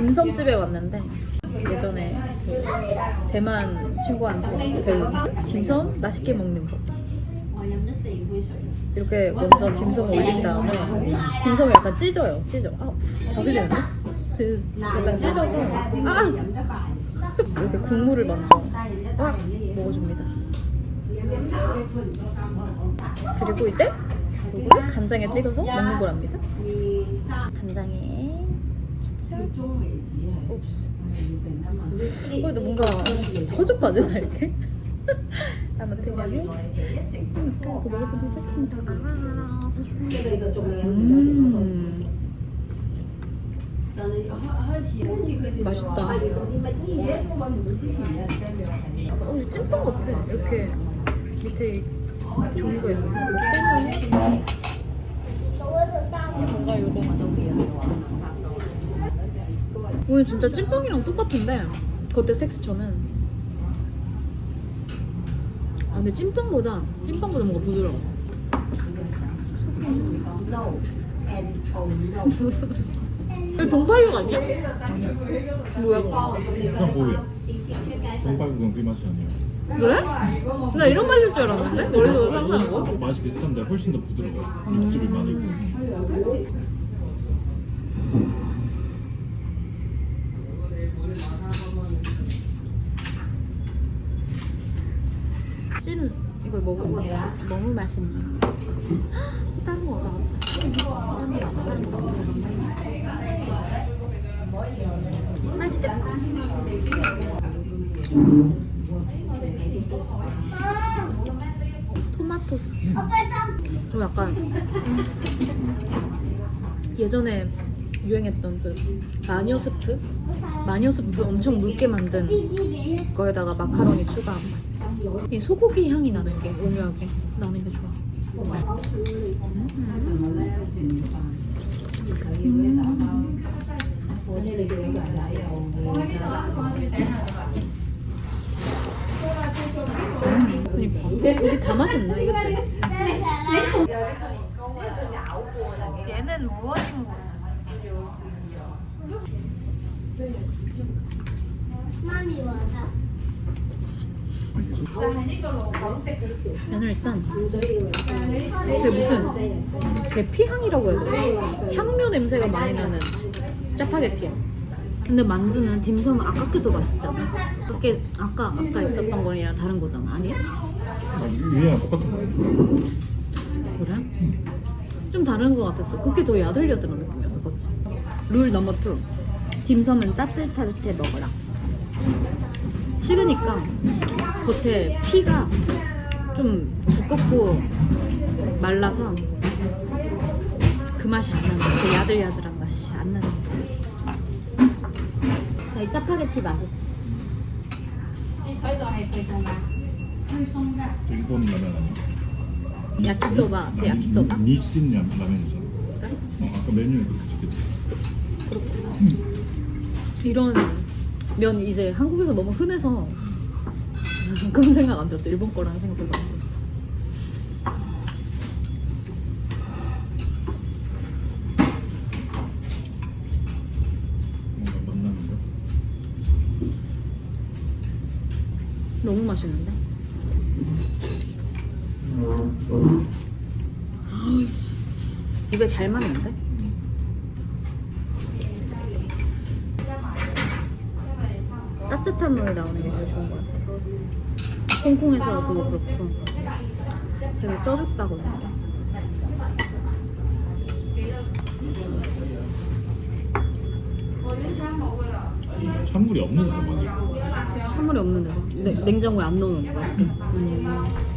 딤섬집에 왔는데 예전에 그 대만 친구한테 배운 딤섬 맛있게 먹는 법 이렇게 먼저 딤섬 올린 다음에 딤섬을 약간 찢어요 찢어 아, 다 흘리는데? 지- 약간 찢어서 아! 이렇게 국물을 먼저 막 먹어줍니다 그리고 이제 이거를 간장에 찍어서 먹는 거랍니다 간장에 그래도 뭔가 허접하지 나 이렇게 아무튼 간에 했으니까 이거 먹어보도록 하겠습니다. 음. 맛있다. 어 이거 찐빵 같아. 이렇게 밑에 종이가 있어서. 떼면 뭔가 이거 오늘 진짜 찐빵이랑 똑같은데 겉에 텍스처는 아 근데 찐빵보다 찐빵보다 뭔가 부드러워 이거 동파육 아니야? 뭐야 그거? 그냥 뭐야? 동발국은 그 맛이 아니에요. 그래? 나 이런 맛일 줄 알았는데? 머리도 상상한 거? 맛이 비슷한데 훨씬 더 부드러워. 육즙이 많고. 이걸 먹으면 너무 맛있네. 헉, 다른 거 나왔다. 다른 거 나왔다. 맛있겠다. 토마토 스. 어, 약간 예전에 유행했던 그 마녀 스프? 마녀 스프 엄청 묽게 만든 거에다가 마카로니 추가한 맛. 이 소고기 향이 나는 게 오묘하게 나는 게 좋아. 그러니까 여기 다 맛있네, 그치? 얘는 무엇인 거야? 얘는 일단 그 무슨 계피향이라고 해야 되나? 향료 냄새가 많이 나는 짜파게티야. 근데 만두는 딤섬은 아깝게 더 맛있잖아. 그게 아까 아까 있었던 거랑 다른 거잖아, 아니야? 아, 위에랑 똑같은 거예요. 그래? 좀 다른 거 같았어. 그게 더 야들야들한 느낌이었어, 그치? 룰 넘버 투. 딤섬은 따뜻할 때 먹어라. 식으니까 겉에 피가 좀 두껍고 말라서 그 맛이 안 나는 그 야들야들한 맛이 안 나는 나이 짜파게티 맛있어. 일본 라면 아니야? 야키소바, 그 야키소바? 니신 라- 라면이죠. 어, 아까 메뉴에 그렇게 적혔지. 이런 면 이제 한국에서 너무 흔해서 그런 생각 안 들었어. 일본 거라는 생각도 안 들었어. 뭔가 만나는데. 너무 맛있는데? 입에 잘 맞는데? 따뜻한 물에 나오는 게 제일 좋은 것 같아. 홍콩에서 그거 그렇고 제가 쪄죽다거든요. 찬물이 없는 데가 맞아. 찬물이 없는 데가 네, 냉장고에 안 넣어놓은 거야. 음.